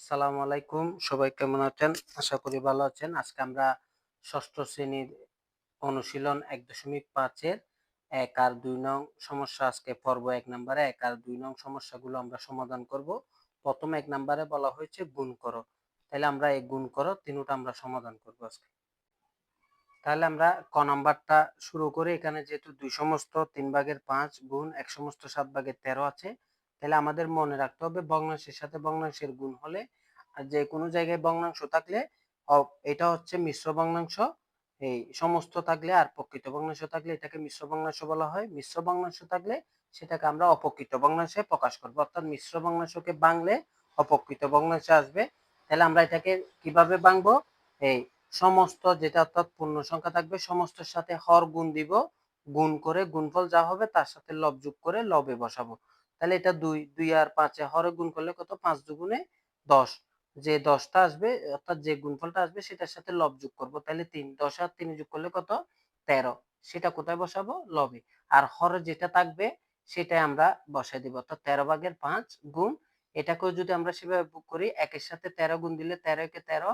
আসসালামু আলাইকুম। সবাই কেমন আছেন? আশা করি ভালো আছেন। আজকে আমরা ষষ্ঠ শ্রেণির অনুশীলন এক দশমিক পাঁচের এক আর দুই নং সমস্যা আজকে পর্ব এক নম্বরে। এক আর দুই নং সমস্যাগুলো আমরা সমাধান করব। প্রথম এক নম্বরে বলা হয়েছে গুণ করো। তাহলে আমরা এই গুণ করো, তিনটা আমরা সমাধান করব আজকে। তাহলে আমরা ক নাম্বারটা শুরু করে। এখানে যেহেতু দুই সমস্ত, তিন ভাগের পাঁচ গুণ, এক সমস্ত সাত ভাগের তেরো আছে। তাহলে আমাদের মনে রাখতে হবে ভগ্নাংশের সাথে ভগ্নাংশের গুণ হলে আর যে কোনো জায়গায় ভগ্নাংশ থাকলে এটা হচ্ছে মিশ্র ভগ্নাংশ। এই সমস্ত থাকলে আর প্রকৃত ভগ্নাংশ থাকলে এটাকে মিশ্র ভগ্নাংশ বলা হয়। মিশ্র ভগ্নাংশ থাকলে সেটাকে আমরা অপকৃত ভগ্নাংশে প্রকাশ করব। অর্থাৎ মিশ্র ভগ্নাংশকে বাংলে অপকৃত ভগ্নাংশে আসবে। তাহলে আমরা এটাকে কীভাবে বাংবো এই সমস্ত যেটা অর্থাৎ পূর্ণ সংখ্যা থাকবে, সমস্তর সাথে হর গুণ দিব। গুণ করে গুণফল যা হবে তার সাথে লব যোগ করে লবে বসাবো। তাহলে এটা দুই দুই আর পাঁচে, হরে গুণ করলে কত? পাঁচ দুগুণে দশ। যে দশটা আসবে, অর্থাৎ যে গুণফলটা আসবে, সেটার সাথে লব যোগ করব। তাহলে তিন, দশ আর তিন যোগ করলে কত? তেরো। সেটা কোথায় বসাবো? লবে। আর হরে যেটা থাকবে, সেটাই আমরা বসাই দিব। অর্থাৎ তেরো ভাগের পাঁচ গুণ, এটাকেও যদি আমরা সেভাবে বুক করি, একের সাথে তেরো গুণ দিলে তেরো একে তেরো,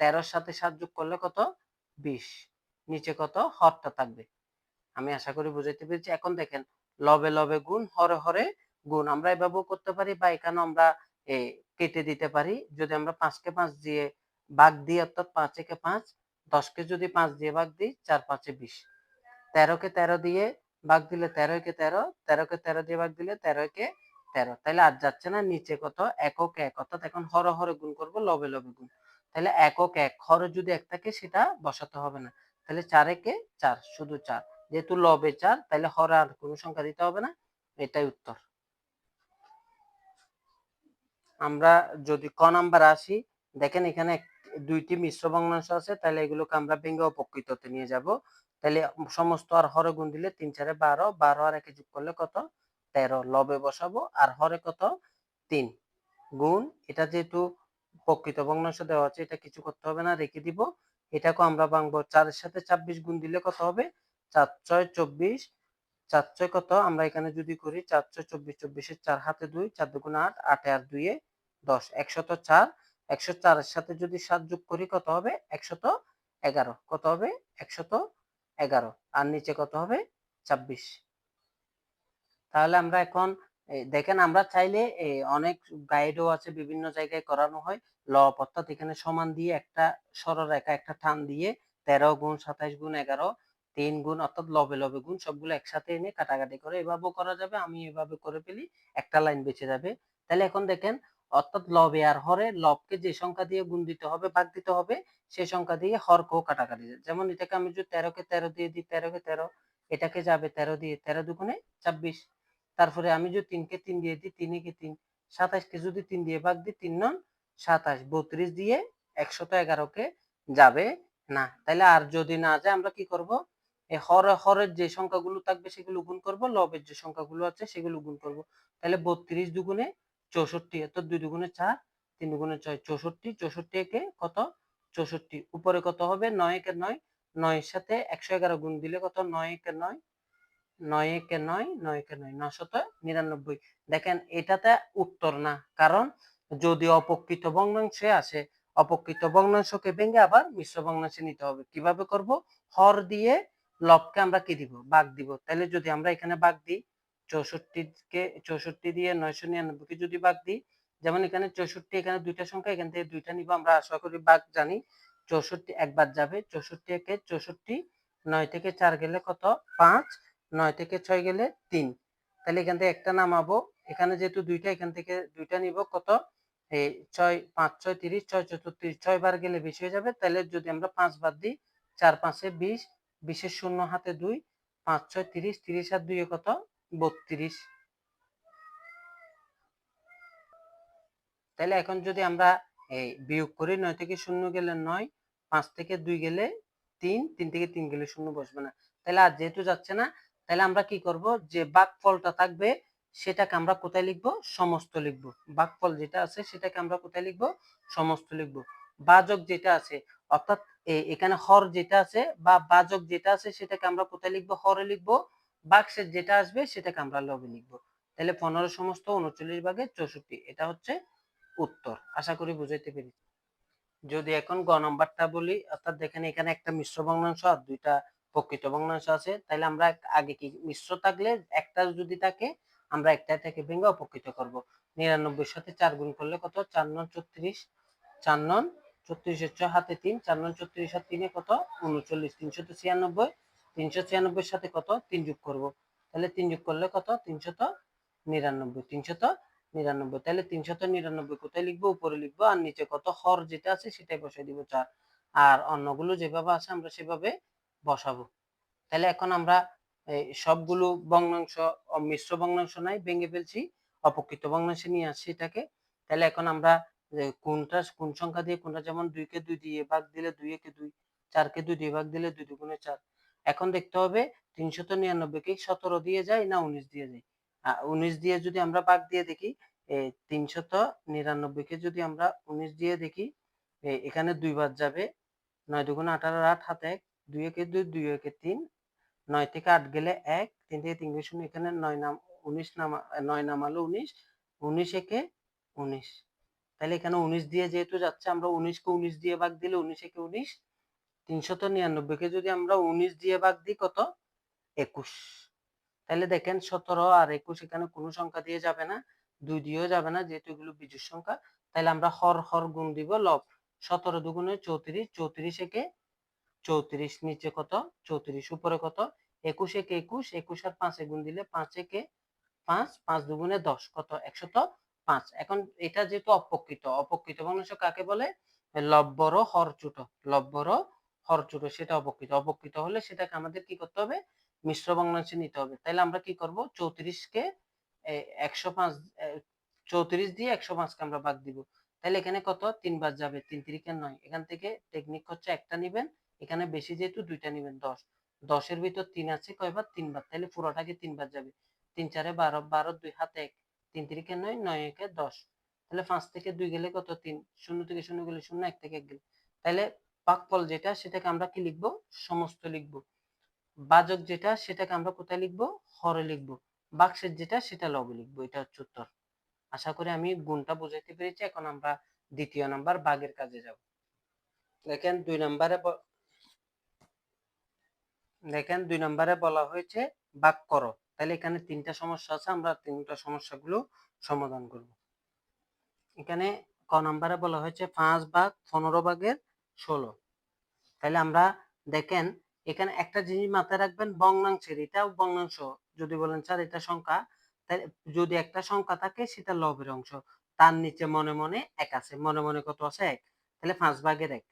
তেরোর সাথে সাত যোগ করলে কত? বিশ। নিচে কত? হরটা থাকবে। আমি আশা করি বুঝাইতে পেরেছি। এখন দেখেন, লবে লবে গুণ, হরে হরে গুণ আমরা এভাবেও করতে পারি বা এখানে আমরা কেটে দিতে পারি। যদি আমরা পাঁচকে পাঁচ দিয়ে ভাগ দিই, অর্থাৎ পাঁচ একে পাঁচ, দশকে যদি পাঁচ দিয়ে ভাগ দিই, চার পাঁচে বিশ। তেরোকে তেরো দিয়ে ভাগ দিলে তেরো একে তেরো, তেরোকে তেরো দিয়ে ভাগ দিলে তেরো একে তেরো। তাহলে আর যাচ্ছে না, নিচে কত? একক এক। অর্থাৎ এখন হর হরে গুণ করব, লবে লবে গুণ। তাহলে একক এক। হর যদি এক থাকে, সেটা বসাতে হবে না। তাহলে চার একে চার, শুধু চার। যেহেতু লবে চার তাহলে হর আর কোনো সংখ্যা দিতে হবে না। এটাই উত্তর। আমরা যদি ক নাম্বার আসি, দেখেন এখানে দুইটি মিশ্র ভগ্নাংশ আছে তাহলে এগুলোকে আমরা ভেঙে অপকৃততে নিয়ে যাব। তাহলে সমস্ত আর হরে গুণ দিলে তিন চারে বারো বারো আর একে যোগ করলে কত? তেরো। লবে বসাবো, আর হরে কত? তিন। গুণ, এটা যেহেতু প্রকৃত ভগ্নাংশ দেওয়া আছে, এটা কিছু করতে হবে না, রেখে দিব। এটাকে আমরা ভাঙবো চারের সাথে ছাব্বিশ গুণ দিলে কত হবে? চার ছয় চব্বিশ। চার ছয় কত? আমরা এখানে যদি করি, চার ছয় চব্বিশ, চব্বিশের চার হাতে দুই, চার দুগুণ আট, আটে আর দুইয়ে দশ, একশত চার, একশো চারের সাথে যদি সাত যোগ করি কত হবে? একশত এগারো। কত হবে? একশত এগারো। আর নিচে কত হবে? ছাব্বিশ। তাহলে আমরা এখন দেখেন আমরা চাইলে অনেক গাইডও আছে, বিভিন্ন জায়গায় করানো হয়। লব অর্থাৎ এখানে সমান দিয়ে একটা সরলরেখা একটা টান দিয়ে তেরো গুণ সাতাইশ গুণ এগারো, তিন গুণ অর্থাৎ লবে লবে গুণ সবগুলো একসাথে এনে কাটাকাটি করে এভাবেও করা যাবে। আমি এভাবে করে ফেলি, একটা লাইন বেঁচে যাবে। তাহলে এখন দেখেন অর্থাৎ লবে আর হরে, লবকে যে সংখ্যা দিয়ে গুণ দিতে হবে, ভাগ দিতে হবে সেই সংখ্যা দিয়ে হরকেও কাটাকাটি। যেমন এটাকে আমি যদি তেরোকে তেরো দিয়ে দিই, তেরোকে তেরো, এটাকে যাবে তেরো দিয়ে তেরো দুগুণে ছাব্বিশ। তারপরে আমি যদি তিনকে তিন দিয়ে দিই তিনে কে তিন, সাতাশকে যদি তিন দিয়ে ভাগ দিই, তিন নন সাতাশ, বত্রিশ দিয়ে একশত এগারোকে যাবে না। তাহলে আর যদি না যায়, আমরা কি করব? এই হর, হরের যে সংখ্যাগুলো থাকবে, সেগুলো গুণ করব, লবের যে সংখ্যাগুলো আছে, সেগুলো গুণ করব। তাহলে বত্রিশ দুগুণে চৌষট্টি অর্থাৎ দুই দুগুণে চার, তিন দুগুণে ছয়, চৌষট্টি চৌষট্টি একে কত? চৌষট্টি। উপরে কত হবে? নয় একে নয়। নয়ের সাথে একশো এগারো গুণ দিলে কত? নয় একে নয়। নয় একে নয় নয় একে নয় নশত নিরানব্বই। দেখেন, এটাতে উত্তর না। কারণ, যদি অপকৃত ভগ্নাংশে আসে, অপকৃত ভগ্নাংশকে ভেঙে আবার মিশ্র ভগ্নাংশে নিতে হবে। কীভাবে করব? হর দিয়ে লবকে আমরা কি দিব? বাঘ দিব। তাহলে যদি আমরা এখানে বাঘ দিই চৌষট্টিকে চৌষট্টি দিয়ে নয়শো নিরানব্বইকে যদি বাঘ দিই, যেমন এখানে চৌষট্টি, এখানে দুইটা সংখ্যা, এখান থেকে দুইটা নিব, আমরা আশা করি বাঘ জানি। চৌষট্টি একবার যাবে, চৌষট্টি একে চৌষট্টি, নয় থেকে চার গেলে কত? পাঁচ, নয় থেকে ছয় গেলে তিন। তাহলে এখান থেকে একটা নামাবো, এখানে যেহেতু দুইটা, এখান থেকে দুইটা নিব কত? এই ছয়, পাঁচ, ছয়, তিরিশ, ছয় চতুর্থিশ ছয় বার গেলে বেশি হয়ে যাবে। তাহলে যদি আমরা পাঁচ বার দিই, চার, পাঁচে বিশ, বিশের শূন্য হাতে দুই, পাঁচ, ছয়, তিরিশ তিরিশ আর দুই কত? বত্রিশ। তাহলে এখন যদি আমরা এই বিয়োগ করি, নয় থেকে শূন্য গেলে নয়, পাঁচ থেকে দুই গেলে তিন তিন থেকে তিন গেলে শূন্য বসবে না। তাহলে আর যেহেতু যাচ্ছে না, তাহলে আমরা কি করব? যে বাঘফলটা থাকবে, সেটাকে আমরা কোথায় লিখব? সমস্ত লিখব। বাঘফল যেটা আছে, সেটাকে আমরা কোথায় লিখব? সমস্ত লিখব। বাজক যেটা আছে, অর্থাৎ এখানে হর যেটা আছে বা বাজক যেটা আছে, সেটাকে আমরা কোথায় লিখব? হরে লিখব। বাক্সের যেটা আসবে সেটাকে আমরা লবে লিখব। তাহলে পনেরো সমস্ত উনচল্লিশ ভাগে চৌষট্টি, এটা হচ্ছে উত্তর। আশা করি বুঝাইতে পেরেছি। যদি এখন গ নম্বরটা বলি, অর্থাৎ দেখেন এখানে একটা মিশ্র ভগ্নাংশ আর দুইটা প্রকৃত ভগ্নাংশ আছে, তাহলে আমরা আগে কি মিশ্র থাকলে একটা যদি থাকে, আমরা একটা থেকে ভেঙে অপকৃত করব। নিরানব্বই সাথে চার গুণ করলে কত? চার নন ছত্রিশ, চার নন ছত্রিশের ছয় হাতে তিন, চার নন ছত্রিশ আর তিনে কত? উনচল্লিশ, তিনশত ছিয়ানব্বই। তিনশো ছিয়ানব্বই সাথে কত? তিন যোগ করব। তাহলে তিন যোগ করলে কত? তিনশত নিরানব্বই। তিনশত নিরানব্বই। তাহলে তিনশত নিরানব্বই কোথায় লিখব? উপরে লিখব। আর নিচে কত? হর যেটা আছে সেটাই বসাই দিব চার। আর অন্যগুলো যেভাবে আছে আমরা সেভাবে বসাবো। তাহলে এখন আমরা সবগুলো ভগ্নাংশ, মিশ্র ভগ্নাংশ নাই, ভেঙে ফেলছি। অপকৃত ভগ্নাংশে নিয়ে আসছি এটাকে। তাহলে এখন আমরা কোনটা, কোন সংখ্যা দিয়ে কোনটা? যেমন দুইকে দুই দিয়ে ভাগ দিলে দুই একে দুই, চারকে দুই দিয়ে ভাগ দিলে দুই দুগুণে চার। এখন দেখতে হবে তিনশত নিরানব্বই কে সতেরো দিয়ে যায় না উনিশ দিয়ে যায়। উনিশ দিয়ে যদি আমরা ভাগ দিয়ে দেখি তিনশত নিরানব্বই কে যদি আমরা উনিশ দিয়ে দেখি এখানে দুইবার যাবে, নয় দুগুণ আঠারো আট হাতে এক, দুই একে দুই দুই একে তিন, নয় থেকে আট গেলে এক, তিন থেকে তিন শূন্য, এখানে নয় নাম, উনিশ নামা, নয় নামালো উনিশ উনিশ একে উনিশ। তাহলে এখানে উনিশ দিয়ে যেহেতু যাচ্ছে, আমরা উনিশকে উনিশ দিয়ে ভাগ দিলে উনিশ একে উনিশ তিনশত নিরানব্বই কে যদি আমরা উনিশ দিয়ে ভাগ দিই কত? একুশ। তাহলে দেখেন সতেরো আর একুশ এখানে কোনো সংখ্যা দিয়ে যাবে না, দুই দিয়েও যাবে না, যেহেতু এগুলো বিজুর সংখ্যা। তাহলে আমরা হর হর গুণ দিব লব। সতেরো দুগুণে চৌত্রিশ চৌত্রিশ একে চৌত্রিশ নিচে কত? চৌত্রিশ। উপরে কত? একুশ একে একুশ একুশ আর পাঁচে গুণ দিলে পাঁচ একে পাঁচ পাঁচ দুগুণে দশ, কত? একশত পাঁচ। এখন এটা যেহেতু অপকৃত অপকৃত ভগ্নাংশ কাকে বলে? লব্বর হর ছোট লব্বর হর ছোট সেটা অপকৃত অপকৃত হলে সেটাকে আমাদের কি করতে হবে? মিশ্র ভগ্নাংশে নিতে হবে। তাহলে আমরা কি করব? চৌত্রিশকে একশো পাঁচ চৌত্রিশ দিয়ে একশো পাঁচকে আমরা বাদ দিব। তাহলে এখানে কত? তিন তিনবার যাবে, তিন তিরিকে নয়। এখান থেকে টেকনিক হচ্ছে একটা নিবেন, এখানে বেশি যেহেতু দুইটা নিবেন, দশ। দশের ভিতর তিন আছে, কয়বার? তিনবার তাহলে পুরোটাকে তিনবার যাবে। তিন চারে বারো বারো দুই হাতে এক। তিন তিরিকে নয় নয় একে দশ। তাহলে পাঁচ থেকে দুই গেলে কত? তিন। শূন্য থেকে শূন্য গেলে শূন্য, এক থেকে এক গেলে। তাহলে পাকফল যেটা, সেটাকে আমরা কি লিখব? সমস্ত লিখব। বাজক যেটা, সেটাকে আমরা কোথায় লিখব? হরে লিখব। বাক্সের যেটা, সেটা লবে লিখব। এটা হচ্ছে উত্তর। আশা করি আমি গুণটা বুঝাইতে পেরেছি। এখন আমরা দ্বিতীয় নাম্বার বাগের কাজে যাব। দেখেন দুই নম্বরে দেখেন দুই নম্বরে বলা হয়েছে বাক করো। তাহলে এখানে তিনটা সমস্যা আছে। আমরা তিনটা সমস্যাগুলো সমাধান করব। এখানে ক নম্বরে বলা হয়েছে পাঁচ ভাগ পনেরো ভাগের ষোলো। তাহলে আমরা দেখেন, এখানে একটা জিনিস মাথায় রাখবেন, ভগ্নাংশের। এটাও ভগ্নাংশ। যদি বলেন, স্যার, এটা সংখ্যা? তাহলে যদি একটা সংখ্যা থাকে, সেটা লবের অংশ। তার নিচে মনে মনে এক আছে। মনে মনে কত আছে? এক। তাহলে পাঁচ ভাগের এক।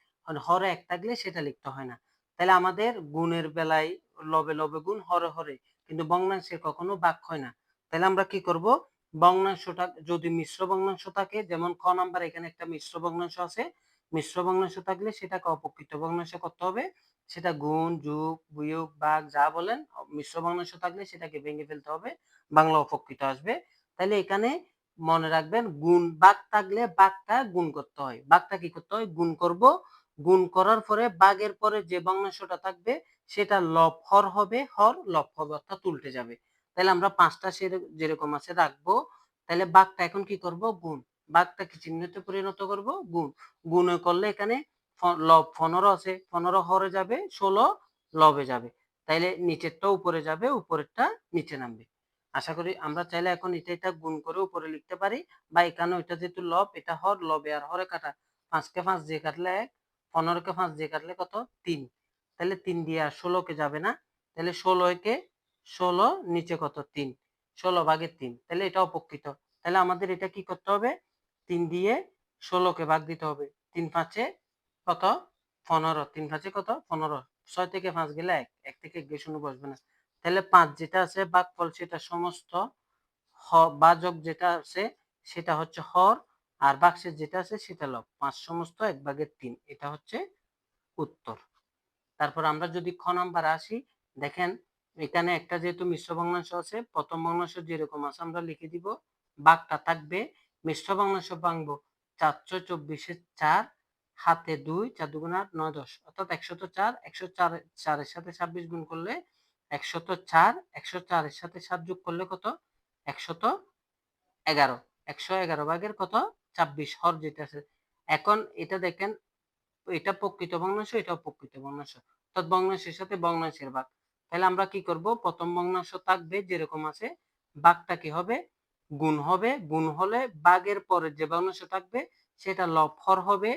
হরে এক থাকলে সেটা লিখতে হয় না। তাহলে আমাদের গুণের বেলায় লবে লবে গুণ, হরে হরে। কিন্তু ভগ্নাংশে কখনো বাক হয় না। তাহলে আমরা কি করব? ভগ্নাংশটা, যদি মিশ্র ভগ্নাংশ থাকে, যেমন খ নাম্বার, এখানে একটা মিশ্র ভগ্নাংশ আছে। মিশ্র ভগ্নাংশ থাকলে সেটাকে অপকৃত ভগ্নাংশ করতে হবে। সেটা গুণ, যোগ, বিয়োগ ভাগ যা বলেন, মিশ্র ভগ্নাংশ থাকলে সেটাকে ভেঙে ফেলতে হবে, বাংলা অপকৃত আসবে। তাহলে এখানে মনে রাখবেন, গুণ, বাঘ থাকলে বাঘটা গুণ করতে হয়। বাঘটা কি করতে হয়? গুণ করব। গুণ করার পরে বাঘের পরে যে ভগ্নাংশটা থাকবে, সেটা লব হর হবে, হর লব হবে, অর্থাৎ উল্টে যাবে। তাহলে আমরা পাঁচটা যেরকম আছে রাখব। তাহলে বাঘটা এখন কি করব? গুণ। বাঘটা কি চিহ্নিত পরিণত করব, গুণ গুণ করলে এখানে লব পনেরো আছে, পনেরো হরে যাবে, ষোলো লবে যাবে। তাইলে নিচেরটা উপরে যাবে, উপরেরটা নিচে নামবে। আশা করি আমরা চাইলে এখন এটা এটা গুণ করে উপরে লিখতে পারি। বা এখানে ওইটা যেহেতু লব, এটা হর, লবে আর হরে কাটা, পাঁচকে পাঁচ দিয়ে কাটলে এক, পনেরোকে পাঁচ দিয়ে কাটলে কত? তিন। তাহলে তিন দিয়ে আর ষোলোকে যাবে না। তাহলে ষোলো একে ষোলো নিচে কত? তিন। ষোলো ভাগের তিন। তাহলে এটা অপকৃত তাহলে আমাদের এটা কি করতে হবে? তিন দিয়ে ষোলোকে ভাগ দিতে হবে। তিন পাঁচে কত? পনেরো। তিন পাঁচে কত? পনেরো। ছয় থেকে পাঁচ গেলে এক। এক থেকে এক শূন্য বসবে না। তাহলে পাঁচ যেটা আছে বাঘ ফল সেটা সমস্ত বাজক যেটা আছে, সেটা হচ্ছে হর, আর বাক্সের যেটা আছে, সেটা লব। পাঁচ সমস্ত, এক ভাগের তিন। এটা হচ্ছে উত্তর। তারপর আমরা যদি খ নাম্বার আসি, দেখেন এখানে একটা যেহেতু মিশ্র ভগ্নাংশ আছে, প্রথম ভগ্নাংশ যেরকম আছে, আমরা লিখে দিব, বাঘটা থাকবে মিশ্র ভগ্নাংশ ভাঙবো। চারশো চব্বিশের চার হাতে দুই, চার দুগুণ আট, নয় দশ। অর্থাৎ একশত চার একশো চার, চারের সাথে ছাব্বিশ গুণ করলে একশত চার একশো চারের সাথে সাত যোগ করলে কত? একশত এগারো। একশো এগারো ভাগের কত? ছাব্বিশ। হর যেটা আছে। এখন এটা দেখেন, এটা প্রকৃত ভগ্নাংশ এটাও প্রকৃত ভগ্নাংশ অর্থাৎ ভগ্নাংশের সাথে ভগ্নাংশের ভাগ। তাহলে আমরা কি করব? প্রথম ভগ্নাংশ থাকবে যেরকম আছে, ভাগটা কি হবে? গুণ হবে, গুণ হলে ভাগের পরে যে ভগ্নাংশ থাকবে, সেটা লব হর হবে,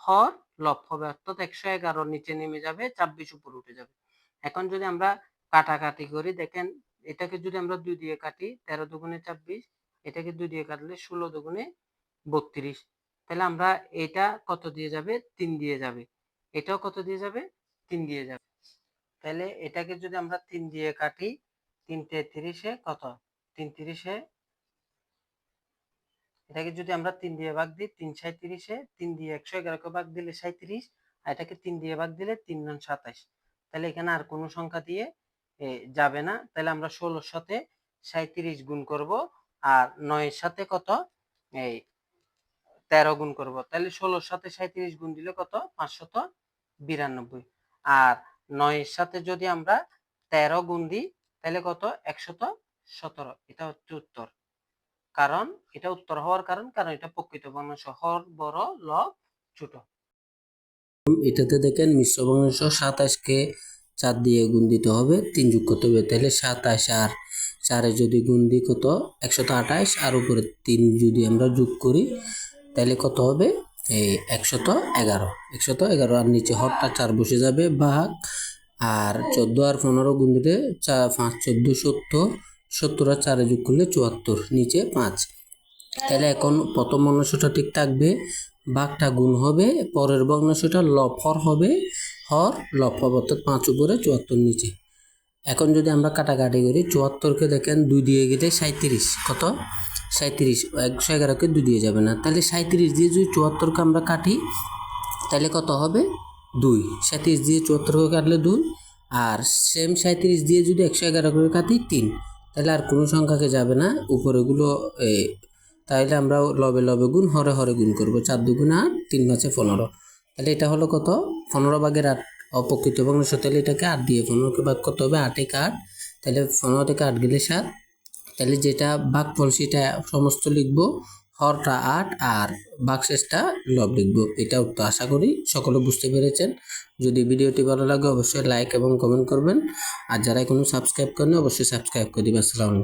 হর লব হবে, অর্থাৎ একশো এগারো নিচে নেমে যাবে, ছাব্বিশ উপরে উঠে যাবে। এখন যদি আমরা কাটাকাটি করি, দেখেন এটাকে যদি আমরা দুই দিয়ে কাটি, তেরো দুগুণে ছাব্বিশ, এটাকে দুই দিয়ে কাটলে ষোলো দুগুণে বত্রিশ। তাহলে আমরা এটা কত দিয়ে যাবে? তিন দিয়ে যাবে। এটাও কত দিয়ে যাবে? তিন দিয়ে যাবে। তাহলে এটাকে যদি আমরা তিন দিয়ে কাটি, তিন তেত্রিশে কত? তিন তিরিশে এটাকে যদি আমরা তিন দিয়ে ভাগ দিই, তিন সাঁত্রিশে তিন দিয়ে একশো এগারোকে ভাগ দিলে সাঁত্রিশ আর এটাকে তিন দিয়ে ভাগ দিলে তিন নন সাতাশ। তাহলে এখানে আর কোনো সংখ্যা দিয়ে যাবে না। তাহলে আমরা ষোলোর সাথে সাঁত্রিশ গুণ করব, আর নয়ের সাথে কত? এই তেরো গুণ করব। তাহলে ষোলোর সাথে সাঁত্রিশ গুণ দিলে কত? পাঁচশত বিরানব্বই। আর নয়ের সাথে যদি আমরা তেরো গুণ দিই, তাহলে কত? একশত সতেরো। এটা হচ্ছে উত্তর। কারণ, এটা উত্তর হওয়ার কারণ কারণ এটা প্রকৃত ভগ্নাংশ হর বড় ল ছোট। এটাতে দেখেন মিশ্র ভগ্নাংশ সাতাশকে চার দিয়ে গুণ দিতে হবে তিন যোগ করতে হবে? তাহলে সাতাশ আর চারে যদি গুণ দিই কত? একশত আঠাশ আর উপরে তিন যদি আমরা যোগ করি, তাহলে কত হবে? এই একশত এগারো। একশত এগারো আর নিচে হরটা চার বসে যাবে, বাঘ। আর চোদ্দ আর পনেরো গুণ দিলে চার পাঁচ, চোদ্দ, সত্তর। সত্তর আর চারে যোগ করলে চুয়াত্তর, নিচে পাঁচ। তাহলে এখন প্রথম ভগ্নাংশটা ঠিক থাকবে ভাগটা গুণ হবে, পরের ভগ্নাংশটা লব হর হবে হর হবে অর্থাৎ পাঁচ উপরে, চুয়াত্তর নিচে। এখন যদি আমরা কাটাকাটি করি, চুয়াত্তরকে দেখেন দুই দিয়ে গেলে সাঁত্রিশ কত? সাঁত্রিশ একশো এগারোকে দুই দিয়ে যাবে না। তাহলে সাঁত্রিশ দিয়ে যদি চুয়াত্তরকে আমরা কাটি, তাহলে কত হবে? দুই। সাঁত্রিশ দিয়ে চুয়াত্তরকে কাটলে দুই, আর সেম সাঁত্রিশ দিয়ে যদি একশো এগারো করে কাটি, তিন। তাহলে আর কোনো সংখ্যাকে যাবে না উপরেগুলো তাহলে আমরা লবে লবে গুণ, হরে হরে গুণ করব। চার দুগুণ আট, তিন পাঁচে পনেরো। তাহলে এটা হলো কত? পনেরো ভাগের আট অপকৃত ভগ্নাংশ তাহলে এটাকে আট দিয়ে পনেরোকে ভাগ করতে হবে, আটে আট। তাহলে পনেরো থেকে আট গেলে সাত। তাহলে যেটা ভাগফল সেটা সমস্ত লিখব হরটা আট আর বাক্সেসটা লব লিখব। এটাও তো আশা করি সকলে বুঝতে পেরেছেন। যদি ভিডিওটি ভালো লাগে, অবশ্যই লাইক এবং কমেন্ট করবেন। আর যারা এখনও সাবস্ক্রাইব করেন অবশ্যই সাবস্ক্রাইব করে দিবেন। আসসালামু